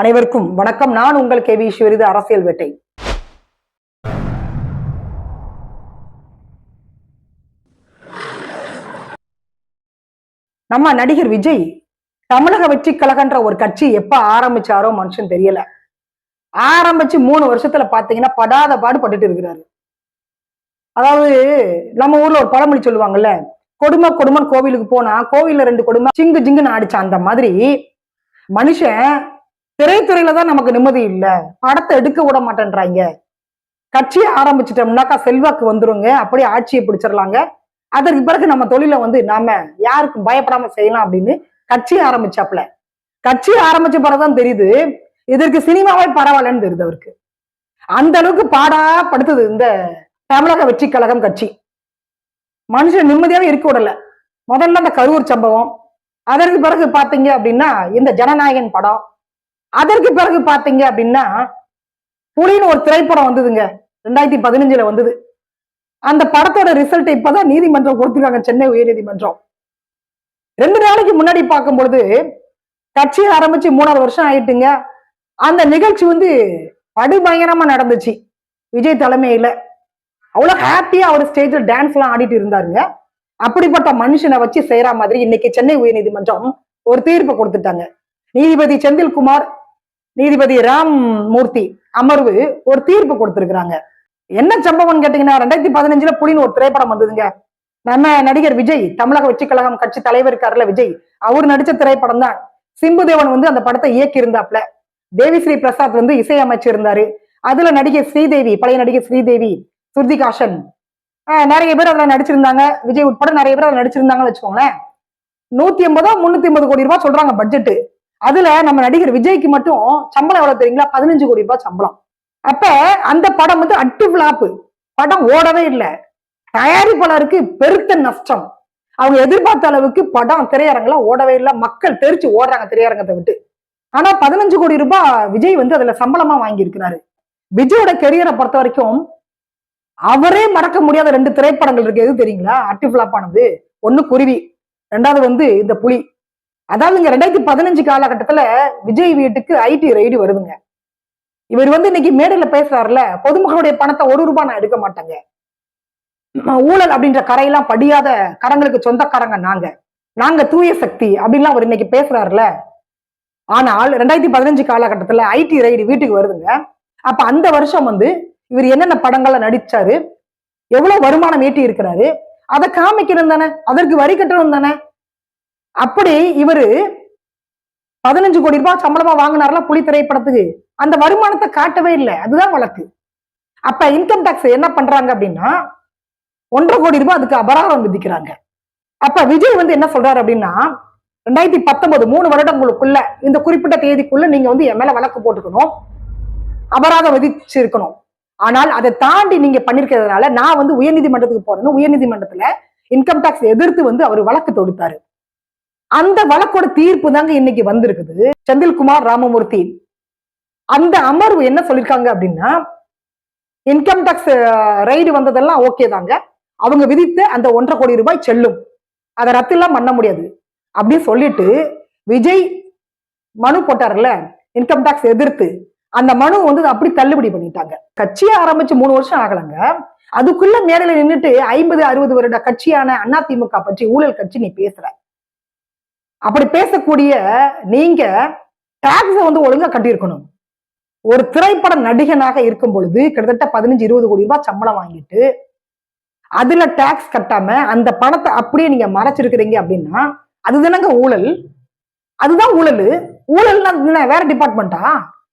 அனைவருக்கும் வணக்கம். நான் உங்கள் கே வி ஈஸ்வரிது அரசியல் வேட்டை. நம்ம நடிகர் விஜய் தமிழக வெற்றி கழகன்ற ஒரு கட்சி எப்ப ஆரம்பிச்சாரோ மனுஷன் தெரியல. ஆரம்பிச்சு மூணு வருஷத்துல பாத்தீங்கன்னா படாத பாடு பட்டுட்டு இருக்கிறாரு. அதாவது நம்ம ஊர்ல ஒரு பழமொழி சொல்லுவாங்கல்ல கொடுமை கொடுமன் கோவிலுக்கு போனா கோவில்ல ரெண்டு கொடுமை சிங்கு ஜிங்குன்னு ஆடிச்சான் அந்த மாதிரி மனுஷன் திரைத்துறையில தான் நமக்கு நிம்மதி இல்ல. படத்தை எடுக்க விட மாட்டேன்றாங்க. கட்சியை ஆரம்பிச்சிட்டோம்னாக்கா செல்வாக்கு வந்துருங்க. அப்படியே ஆட்சியை பிடிச்சிடலாங்க அதற்கு பிறகு நம்ம தொழிலை வந்து நாம யாருக்கும் பயப்படாம செய்யலாம் அப்படின்னு கட்சி ஆரம்பிச்சாப்ல கட்சி ஆரம்பிச்ச பிறகுதான் தெரியுது இதற்கு சினிமாவே பரவாயில்லன்னு தெரியுது அவருக்கு. அந்த அளவுக்கு பாடா படுத்தது இந்த தமிழக வெற்றி கழகம் கட்சி. மனுஷன் நிம்மதியாவே இருக்க விடல. முதல்ல அந்த கரூர் சம்பவம். அதற்கு பிறகு பாத்தீங்க அப்படின்னா இந்த ஜனநாயகன் படம் அதற்கு பிறகு பாத்தீங்க அப்படின்னா புலின்னு ஒரு திரைப்படம் வந்ததுங்க. ரெண்டாயிரத்தி பதினஞ்சுல வந்தது. அந்த படத்தோட ரிசல்ட் இப்பதான் நீதிமன்றம் கொடுத்துருக்காங்க சென்னை உயர்நீதிமன்றம். ரெண்டு நாளைக்கு முன்னாடி பார்க்கும் பொழுது கட்சி ஆரம்பிச்சு மூணாவது வருஷம் ஆயிட்டுங்க. அந்த நிகழ்ச்சி வந்து படுபயங்கரமா நடந்துச்சு. விஜய் தலைமையில. அவ்வளவு ஹாப்பியா அவர் ஸ்டேஜ்ல டான்ஸ் எல்லாம் ஆடிட்டு இருந்தாருங்க. அப்படிப்பட்ட மனுஷனை வச்சு செய்யற மாதிரி இன்னைக்கு சென்னை உயர்நீதிமன்றம் ஒரு தீர்ப்பு கொடுத்துட்டாங்க. நீதிபதி செந்தில்குமார் நீதிபதி ராம் மூர்த்தி அமர்வு ஒரு தீர்ப்பு கொடுத்திருக்கிறாங்க. என்ன சம்பவம் கேட்டீங்கன்னா ரெண்டாயிரத்தி பதினஞ்சுல புலின்னு ஒரு திரைப்படம் வந்ததுங்க. நம்ம நடிகர் விஜய் தமிழக வெற்றி கழகம் கட்சி தலைவர் இருக்காருல விஜய் அவர் நடிச்ச திரைப்படம் தான். சிம்புதேவன் வந்து அந்த படத்தை இயக்கி இருந்தாப்ல தேவிஸ்ரீ பிரசாத் வந்து இசையமைச்சிருந்தாரு அதுல நடிகை ஸ்ரீதேவி பழைய நடிகை ஸ்ரீதேவி ஸ்ருதிகாஷன் ஆஹ் நிறைய பேர் அதுல நடிச்சிருந்தாங்க. விஜய் உட்பட நிறைய பேர் அதுல நடிச்சிருந்தாங்கன்னு வச்சுக்கோங்களேன். நூத்தி ஐம்பதோ முன்னூத்தி ஐம்பது கோடி ரூபாய் சொல்றாங்க பட்ஜெட் அதுல நம்ம நடிகர் விஜய்க்கு மட்டும் சம்பளம் எவ்வளவு தெரியுங்களா? பதினஞ்சு கோடி ரூபாய் சம்பளம். அப்ப அந்த படம் வந்து அட்டு பிளாப்பு படம் ஓடவே இல்லை. தயாரிப்பாளருக்கு பெருத்த நஷ்டம். அவங்க எதிர்பார்த்த அளவுக்கு படம் திரையரங்குல ஓடவே இல்லை. மக்கள் தெரிச்சு ஓடுறாங்க திரையரங்கத்தை விட்டு. ஆனா பதினஞ்சு கோடி ரூபாய் விஜய் வந்து அதுல சம்பளமா வாங்கியிருக்கிறாரு. விஜயோட கெரியரை பொறுத்த வரைக்கும் அவரே மறக்க முடியாத ரெண்டு திரைப்படங்கள் இருக்கு. எது தெரியுங்களா? அட்டு பிளாப் ஆனது. ஒண்ணு குருவி. ரெண்டாவது வந்து இந்த புலி. அதாவதுங்க ரெண்டாயிரத்தி பதினஞ்சு காலகட்டத்துல விஜய் வீட்டுக்கு ஐடி ரைடு வருதுங்க. இவர் வந்து இன்னைக்கு மேடையில பேசுறாருல பொதுமக்களுடைய பணத்தை ஒரு ரூபாய் நான் எடுக்க மாட்டேங்க. ஊழல் அப்படின்ற கரையெல்லாம் படியாத கரங்களுக்கு சொந்தக்காரங்க நாங்க. நாங்க தூய சக்தி அப்படின்லாம் அவர் இன்னைக்கு பேசுறாருல. ஆனால் ரெண்டாயிரத்தி பதினஞ்சு காலகட்டத்துல ஐடி ரைடு வீட்டுக்கு வருதுங்க. அப்ப அந்த வருஷம் வந்து இவர் என்னென்ன படங்கள்ல நடிச்சாரு எவ்வளவு வருமானம் ஈட்டி இருக்கிறாரு அதை காமிக்கணும் தானே அதற்கு வரி கட்டணும் தானே அப்படி இவரு பதினஞ்சு கோடி ரூபாய் சம்பளமா வாங்கினார்ல புலி திரைப்படத்துக்கு. அந்த வருமானத்தை காட்டவே இல்லை. அதுதான் வழக்கு. அப்ப இன்கம் டாக்ஸ் என்ன பண்றாங்க அப்படின்னா ஒன்றரை கோடி ரூபாய் அதுக்கு அபராதம் விதிக்கிறாங்க. அப்ப விஜய் வந்து என்ன சொல்றாரு அப்படின்னா ரெண்டாயிரத்தி பத்தொன்பது மூணு வருடங்களுக்குள்ள இந்த குறிப்பிட்ட தேதிக்குள்ள நீங்க வந்து என் மேல வழக்கு போட்டுக்கணும். அபராதம் விதிச்சிருக்கணும். ஆனால் அதை தாண்டி நீங்க பண்ணிருக்கிறதுனால நான் வந்து உயர்நீதிமன்றத்துக்கு போறேன்னு உயர்நீதிமன்றத்துல இன்கம் டாக்ஸ் எதிர்த்து வந்து அவர் வழக்கு தொடுத்தாரு. அந்த வழக்கோட தீர்ப்பு தாங்க இன்னைக்கு வந்திருக்குது. செந்தில்குமார் ராமமூர்த்தி. அந்த அமர்வு என்ன சொல்லியிருக்காங்க அப்படின்னா இன்கம் டாக்ஸ் ரைடு வந்ததெல்லாம் ஓகே தாங்க. அவங்க விதித்த அந்த ஒன்றரை கோடி ரூபாய் செல்லும். அதை ரத்துலாம் பண்ண முடியாது. அப்படின்னு சொல்லிட்டு விஜய் மனு போட்டார்ல இன்கம் டாக்ஸ் எதிர்த்து. அந்த மனு வந்து அப்படி தள்ளுபடி பண்ணிட்டாங்க. கட்சியை ஆரம்பிச்சு மூணு வருஷம் ஆகலங்க. அதுக்குள்ள மேடையில நின்னுட்டு ஐம்பது அறுபது வருட கட்சியான அதிமுக பற்றி ஊழல் கட்சி நீ பேசுற. அப்படி பேசக்கூடிய நீங்க டாக்ஸ வந்து ஒழுங்கா கட்டியிருக்கணும். ஒரு திரைப்பட நடிகனாக இருக்கும் பொழுது கிட்டத்தட்ட பதினஞ்சு இருபது கோடி ரூபாய் சம்பளம் வாங்கிட்டு அதுல டாக்ஸ் கட்டாம அந்த பணத்தை அப்படியே நீங்க மறைச்சிருக்கிறீங்க அப்படின்னா அதுதானங்க ஊழல். அதுதான் ஊழல். ஊழல்னா வேற டிபார்ட்மெண்ட்டா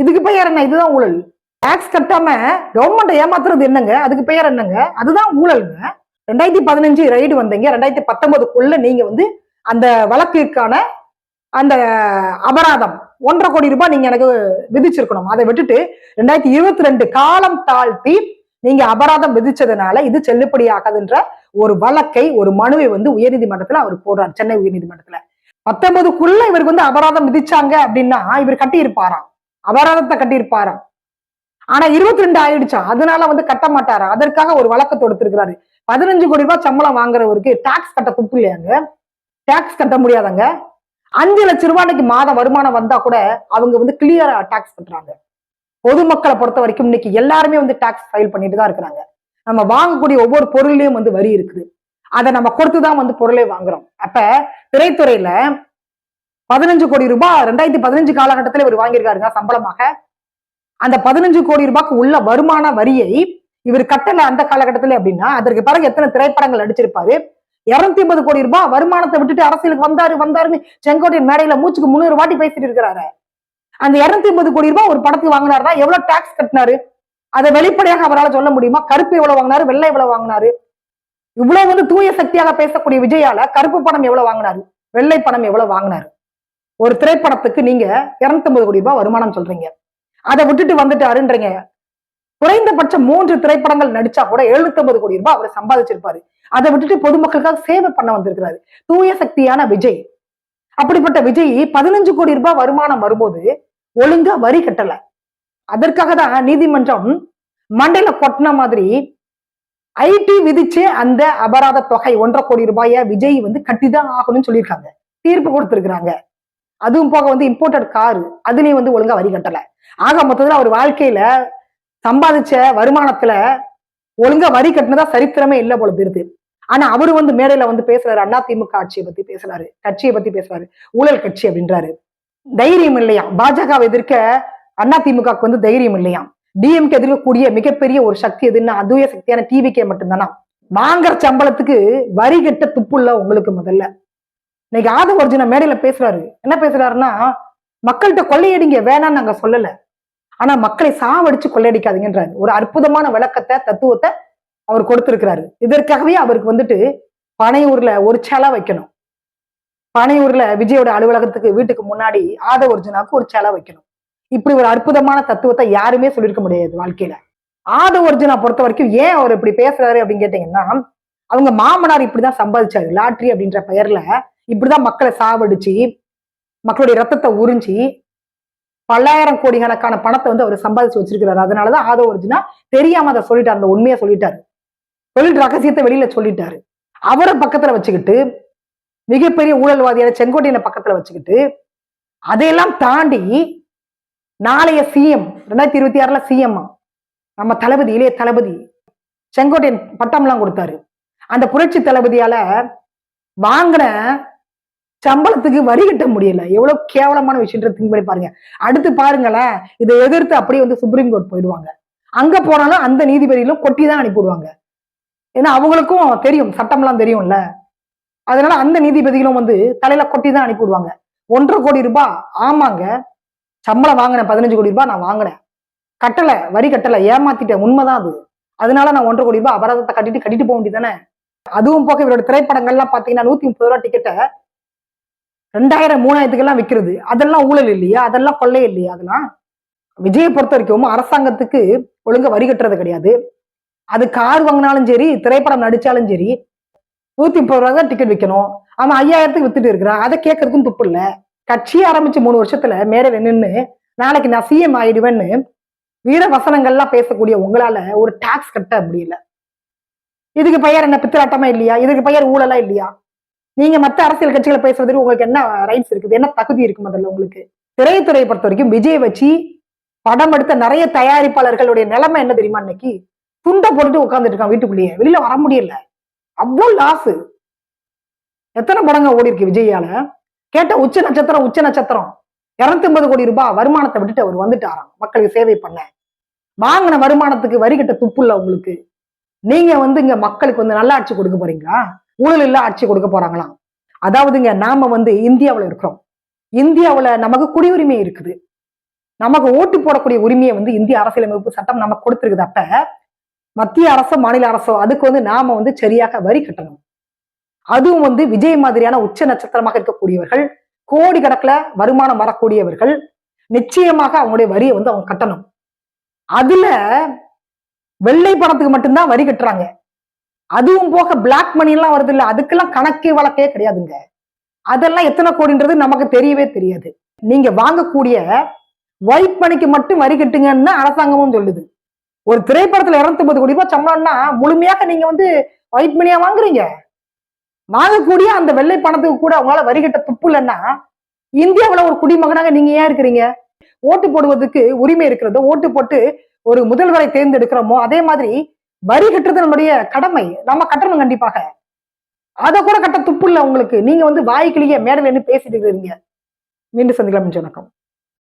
இதுக்கு பெயர் என்ன? இதுதான் ஊழல். டாக்ஸ் கட்டாம கவர்மெண்ட் ஏமாத்துறது என்னங்க? அதுக்கு பெயர் என்னங்க? அதுதான் ஊழல்ங்க. ரெண்டாயிரத்தி பதினஞ்சு ரைடு வந்தீங்க. ரெண்டாயிரத்தி பத்தொன்பதுக்குள்ள நீங்க வந்து அந்த வழக்கிற்கான அந்த அபராதம் ஒன்றரை கோடி ரூபாய் நீங்க எனக்கு விதிச்சிருக்கணும். அதை விட்டுட்டு ரெண்டாயிரத்தி இருபத்தி ரெண்டு காலம் தாழ்த்தி நீங்க அபராதம் விதிச்சதுனால இது செல்லுபடியாகாதுன்ற ஒரு வழக்கை ஒரு மனுவை வந்து உயர்நீதிமன்றத்துல அவர் போடுறார் சென்னை உயர்நீதிமன்றத்துல. பத்தொன்பதுக்குள்ள இவருக்கு வந்து அபராதம் விதிச்சாங்க அப்படின்னா இவர் கட்டியிருப்பாராம். அபராதத்தை கட்டியிருப்பாராம். ஆனா இருபத்தி ரெண்டு ஆயிடுச்சா? அதனால வந்து கட்ட மாட்டாரா? அதற்காக ஒரு வழக்கு தொடுத்திருக்கிறாரு. பதினஞ்சு கோடி ரூபாய் சம்பளம் வாங்குறவருக்கு டாக்ஸ் கட்ட துப்பு இல்லையாங்க டேக்ஸ் கட்ட முடியாதாங்க. அஞ்சு லட்சம் ரூபாய்க்கு மாத வருமானம் வந்தா கூட அவங்க வந்து கிளியரா டாக்ஸ் பண்றாங்க பொதுமக்களை பொறுத்த வரைக்கும் இன்னைக்கு எல்லாருமே வந்து டாக்ஸ் ஃபைல் பண்ணிட்டு தான் இருக்கிறாங்க. நம்ம வாங்கக்கூடிய ஒவ்வொரு பொருள்லயும் வந்து வரி இருக்குது. அதை நம்ம கொடுத்து தான் வந்து பொருளை வாங்குறோம். அப்ப திரைத்துறையில பதினஞ்சு கோடி ரூபாய் ரெண்டாயிரத்தி பதினஞ்சு காலகட்டத்தில் இவர் வாங்கியிருக்காருங்க சம்பளமாக. அந்த பதினஞ்சு கோடி ரூபாய்க்கு உள்ள வருமான வரியை இவர் கட்டல அந்த காலகட்டத்துல அப்படின்னா அதற்கு பிறகு எத்தனை திரைப்படங்கள் நடிச்சிருப்பாரு? இருநூத்தி ஐம்பது கோடி ரூபாய் வருமானத்தை விட்டுட்டு அரசியலுக்கு வந்தாரு வந்தாருன்னு செங்கோட்டையன் மேடையில மூச்சுக்கு முந்நூறு வாட்டி பேசிட்டு இருக்கிறாரு. அந்த இருநூத்தி ஐம்பது கோடி ரூபாய் ஒரு படத்துக்கு வாங்கினாருன்னா எவ்வளவு டாக்ஸ் கட்டினாரு? அதை வெளிப்படையாக அவரால் சொல்ல முடியுமா? கருப்பு எவ்வளவு வாங்கினாரு? வெள்ளை எவ்வளவு வாங்கினாரு? இவ்வளவு வந்து தூய சக்தியாக பேசக்கூடிய விஜயால கருப்பு பணம் எவ்வளவு வாங்கினாரு? வெள்ளை பணம் எவ்வளவு வாங்கினாரு? ஒரு திரைப்படத்துக்கு நீங்க 250 கோடி ரூபாய் வருமானம் சொல்றீங்க. அதை விட்டுட்டு வந்துட்டாருன்றீங்க. குறைந்தபட்சம் மூன்று திரைப்படங்கள் நடிச்சா கூட 750 கோடி ரூபாய் அவர் சம்பாதிச்சிருப்பாரு. அதை விட்டுட்டு பொதுமக்களுக்காக சேவை பண்ண வந்திருக்கிறாரு. தூய சக்தியான விஜய். அப்படிப்பட்ட விஜய் பதினஞ்சு கோடி ரூபாய் வருமானம் வரும்போது ஒழுங்கா வரி கட்டல. அதற்காக தான் நீதிமன்றம் மண்டையில கொட்டின மாதிரி ஐடி விதிச்சு அந்த அபராத தொகை ஒன்றரை கோடி ரூபாய விஜய் வந்து கட்டிதான் ஆகணும்னு சொல்லியிருக்காங்க. தீர்ப்பு கொடுத்திருக்கிறாங்க. அதுவும் போக வந்து இம்போர்ட்டட் காரு அதுலயும் வந்து ஒழுங்கா வரி கட்டல. ஆக மொத்தத்துல அவர் வாழ்க்கையில சம்பாதிச்ச வருமானத்துல ஒழுங்கா வரி கட்டினதா சரித்திரமே இல்லை போல தெரியுது ஆனா அவரு வந்து மேடையில வந்து பேசுறாரு அண்ணா திமுக ஆட்சியை பத்தி பேசுறாரு கட்சியை பத்தி பேசுறாரு ஊழல் கட்சி அப்படின்றாரு. தைரியம் இல்லையா? பாஜகவை எதிர்க்க அண்ணா திமுகவுக்கு வந்து தைரியம் இல்லையா? டிஎம்கே எதிர்க்கக்கூடிய மிகப்பெரிய ஒரு சக்தி எதுன்னா அதுவே சக்தியான டிவிக்கே மட்டும்தானா? வாங்குற சம்பளத்துக்கு வரி கட்ட துப்புள்ள உங்களுக்கு முதல்ல. இன்னைக்கு ஆதவ அர்ஜுனா மேடையில பேசுறாரு. என்ன பேசுறாருன்னா மக்கள்கிட்ட கொள்ளையடிங்க வேணாம்னு நாங்க சொல்லலை. ஆனா மக்களை சாவடிச்சு கொள்ளையடிக்காதீங்கன்றாரு ஒரு அற்புதமான விளக்கத்தை தத்துவத்தை அவர் கொடுத்திருக்கிறாரு. இதற்காகவே அவருக்கு வந்துட்டு பனையூர்ல ஒரு சேலை வைக்கணும். பனையூர்ல விஜயோட அலுவலகத்துக்கு வீட்டுக்கு முன்னாடி ஆதவ ஒரிஜினாவுக்கு ஒரு சேலை வைக்கணும். இப்படி ஒரு அற்புதமான தத்துவத்தை யாருமே சொல்லியிருக்க முடியாது வாழ்க்கையில. ஆதவ ஒரிஜினா பொறுத்த வரைக்கும் ஏன் அவர் இப்படி பேசுறாரு அப்படின்னு கேட்டீங்கன்னா அவங்க மாமனார் இப்படிதான் சம்பாதிச்சாரு. லாட்ரி அப்படின்ற பெயர்ல இப்படிதான் மக்களை சாவடிச்சு மக்களுடைய ரத்தத்தை உறிஞ்சி பல்லாயிரம் கோடி கணக்கான பணத்தை வந்து அவர் சம்பாதிச்சு வச்சிருக்கிறாரு. அதனாலதான் ஆதவ ஒரிஜினா தெரியாம அதை சொல்லிட்டாரு. அந்த உண்மையை சொல்லிட்டாரு. தொழில் ரகசியத்தை வெளியில சொல்லிட்டாரு. அவரை பக்கத்துல வச்சுக்கிட்டு மிகப்பெரிய ஊழல்வாதியான செங்கோட்டையனை பக்கத்துல வச்சுக்கிட்டு அதையெல்லாம் தாண்டி நாளைய சிஎம் ரெண்டாயிரத்தி இருபத்தி ஆறுல சிஎம் நம்ம தளபதி இளைய தளபதி செங்கோட்டையன் பட்டம்லாம் கொடுத்தாரு. அந்த புரட்சி தளபதியால வாங்கின சம்பளத்துக்கு வரி கட்ட முடியல. எவ்வளவு கேவலமான விஷயத்தை திங்க் பண்ணி பாருங்க. அடுத்து பாருங்களேன் இதை எதிர்த்து அப்படியே வந்து சுப்ரீம் கோர்ட் போயிடுவாங்க. அங்க போனாலும் அந்த நீதிபதியிலும் கொட்டி தான் அனுப்பிவிடுவாங்க. ஏன்னா அவங்களுக்கும் தெரியும் சட்டம்லாம் தெரியும்ல. அதனால அந்த நீதிபதிகளும் வந்து தலையில கொட்டி தான் அனுப்பிவிடுவாங்க. ஒன்றரை கோடி ரூபாய் ஆமாங்க. சம்பளம் வாங்கினேன் பதினஞ்சு கோடி ரூபாய் நான் வாங்கினேன். கட்டல வரி கட்டல ஏமாத்திட்டேன் உண்மைதான் அது. அதனால நான் ஒன்றரை கோடி ரூபாய் அபராதத்தை கட்டிட்டு கட்டிட்டு போக வேண்டியதானே அதுவும் போக இவரோட திரைப்படங்கள்லாம் பாத்தீங்கன்னா நூத்தி முப்பது ரூபா டிக்கெட்டை ரெண்டாயிரம் மூணாயிரத்துக்கெல்லாம் விற்கிறது அதெல்லாம் ஊழல் இல்லையா? அதெல்லாம் கொள்ளை இல்லையா அதெல்லாம்? விஜயை பொறுத்த வரைக்கும் அரசாங்கத்துக்கு ஒழுங்கா வரி கட்டுறது கிடையாது. அது கார் வாங்கினாலும் சரி திரைப்படம் நடிச்சாலும் சரி நூத்தி முப்பது ரூபா தான் டிக்கெட் விற்கணும் அவன் ஐயாயிரத்துக்கு வித்துட்டு இருக்கிறான். அதை கேட்கறதுக்கும் துப்பு இல்ல. கட்சியை ஆரம்பிச்சு மூணு வருஷத்துல மேடையில நின்று நாளைக்கு நான் சிஎம் ஆயிடுவேன்னு வீர வசனங்கள்லாம் பேசக்கூடிய உங்களால ஒரு டாக்ஸ் கட்ட முடியல. இதுக்கு பெயர் என்ன? பித்திராட்டமா இல்லையா? இதுக்கு பெயர் ஊழலா இல்லையா? நீங்க மத்த அரசியல் கட்சிகளை பேசுறதுக்கு உங்களுக்கு என்ன ரைட்ஸ் இருக்குது? என்ன தகுதி இருக்கு முதல்ல உங்களுக்கு? திரைத்துறையை பொறுத்த வரைக்கும் விஜய் வச்சு படம் எடுத்த நிறைய தயாரிப்பாளர்களுடைய நிலைமை என்ன தெரியுமா இன்னைக்கு? துண்டை போட்டுட்டு உட்கார்ந்துட்டு இருக்கான் வீட்டுக்குள்ளேயே. வெளியில வர முடியல. அவ்வளோ லாஸ் எத்தனை படங்க ஓடி இருக்கு விஜயால கேட்ட உச்ச நட்சத்திரம் உச்ச நட்சத்திரம். இருநூத்தி ஐம்பது கோடி ரூபாய் வருமானத்தை விட்டுட்டு அவர் வந்துட்டாராம். மக்களுக்கு சேவை பண்ண. வாங்கின வருமானத்துக்கு வரி கட்ட துப்பு இல்ல உங்களுக்கு. நீங்க வந்து இங்க மக்களுக்கு வந்து நல்லாட்சி கொடுக்க போறீங்களா? ஊழல் இல்ல ஆட்சி கொடுக்க போறாங்களாம். அதாவதுங்க நாம வந்து இந்தியாவுல இருக்கிறோம். இந்தியாவுல நமக்கு குடியுரிமை இருக்குது. நமக்கு ஓட்டு போடக்கூடிய உரிமையை வந்து இந்திய அரசியலமைப்பு சட்டம் நமக்கு கொடுத்துருக்குது. அப்ப மத்திய அரசோ மாநில அரசோ அதுக்கு வந்து நாம வந்து சரியாக வரி கட்டணும். அதுவும் வந்து விஜய் மாதிரியான உச்ச நட்சத்திரமாக இருக்கக்கூடியவர்கள் கோடிக்கணக்குல வருமானம் வரக்கூடியவர்கள் நிச்சயமாக அவங்களுடைய வரியை வந்து அவங்க கட்டணும். அதுல வெள்ளை பணத்துக்கு மட்டும்தான் வரி கட்டுறாங்க. அதுவும் போக பிளாக் மணி எல்லாம் வருது இல்ல அதுக்கெல்லாம் கணக்கே வழக்கே கிடையாதுங்க. அதெல்லாம் எத்தனை கோடின்றது நமக்கு தெரியவே தெரியாது. நீங்க வாங்கக்கூடிய ஒயிட் மணிக்கு மட்டும் வரி கட்டுங்கன்னு அரசாங்கமும் சொல்லுது. ஒரு திரைப்படத்துல 250 கோடி ரூபாய் சம்பளம்னா முழுமையாக நீங்க வந்து ஒயிட் மணியா வாங்குறீங்க. வாங்கக்கூடிய அந்த வெள்ளை பணத்துக்கு கூட அவங்களால வரி கட்ட துப்பு இல்லைன்னா இந்தியாவுல ஒரு குடிமகனாக நீங்க ஏன் இருக்கிறீங்க? ஓட்டு போடுவதற்கு உரிமை இருக்கிறதோ ஓட்டு போட்டு ஒரு முதல்வரை தேர்ந்தெடுக்கிறோமோ அதே மாதிரி வரி கட்டுறது நம்முடைய கடமை. நம்ம கட்டணும் கண்டிப்பாக. அதை கூட கட்ட துப்பு இல்லை உங்களுக்கு. நீங்க வந்து வாய்க்கிலேயே மேடையில் என்ன பேசிட்டு இருக்கிறீங்க. மீண்டும் சந்திக்கலாம். வணக்கம்.